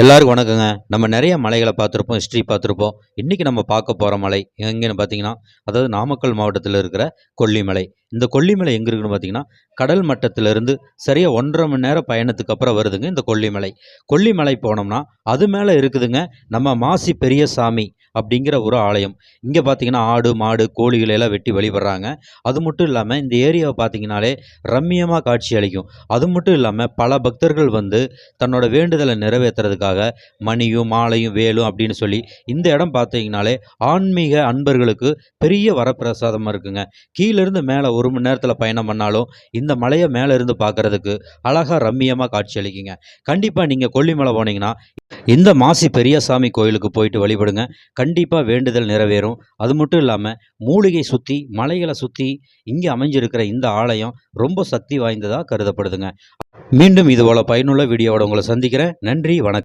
எல்லாருக்கும் வணக்கங்க. நம்ம நிறைய மலைகளை பார்த்துருப்போம் ஹிஸ்ட்ரி பார்த்துருப்போம். இன்றைக்கி நம்ம பார்க்க போகிற மலை எங்கேன்னு பார்த்தீங்கன்னா அதாவது நாமக்கல் மாவட்டத்தில் இருக்கிற கொல்லிமலை. இந்த கொல்லிமலை எங்கே இருக்குன்னு பார்த்தீங்கன்னா கடல் மட்டத்திலிருந்து சரியாக ஒன்றரை மணி நேரம் பயணத்துக்கு அப்புறம் வருதுங்க இந்த கொல்லிமலை. கொல்லிமலை போனோம்னா அது மேலே இருக்குதுங்க நம்ம மாசி பெரியசாமி. அப்படிங்கிற ஒரு ஆலயம். இங்கே பார்த்தீங்கன்னா ஆடு மாடு கோழிகளை எல்லாம் வெட்டி வழிபடுறாங்க. அது மட்டும் இல்லாமல் இந்த ஏரியாவை பார்த்தீங்கன்னாலே ரம்மியமாக காட்சி அளிக்கும். அது மட்டும் இல்லாமல் பல பக்தர்கள் வந்து தன்னோட வேண்டுதலை நிறைவேற்றுறதுக்காக மணியும் மாலையும் வேலும் அப்படின்னு சொல்லி இந்த இடம் பார்த்தீங்கனாலே ஆன்மீக அன்பர்களுக்கு பெரிய வரப்பிரசாதமாக இருக்குங்க. கீழேருந்து மேலே ஒரு மணி நேரத்தில் பயணம் பண்ணாலும் இந்த மலையை மேலே இருந்து பார்க்கறதுக்கு அழகாக ரம்மியமாக காட்சி அளிக்குங்க. கண்டிப்பாக நீங்கள் கொல்லிமலை போனீங்கன்னா இந்த மாசி பெரியசாமி கோயிலுக்கு போயிட்டு வழிபடுங்க. கண்டிப்பாக வேண்டுதல் நிறைவேறும். அது மட்டும் இல்லாமல் மூலிகை சுற்றி மலைகளை சுற்றி இங்கே அமைஞ்சிருக்கிற இந்த ஆலயம் ரொம்ப சக்தி வாய்ந்ததாக கருதப்படுதுங்க. மீண்டும் இதுபோல் பயனுள்ள வீடியோவோட உங்களை சந்திக்கிறேன். நன்றி வணக்கம்.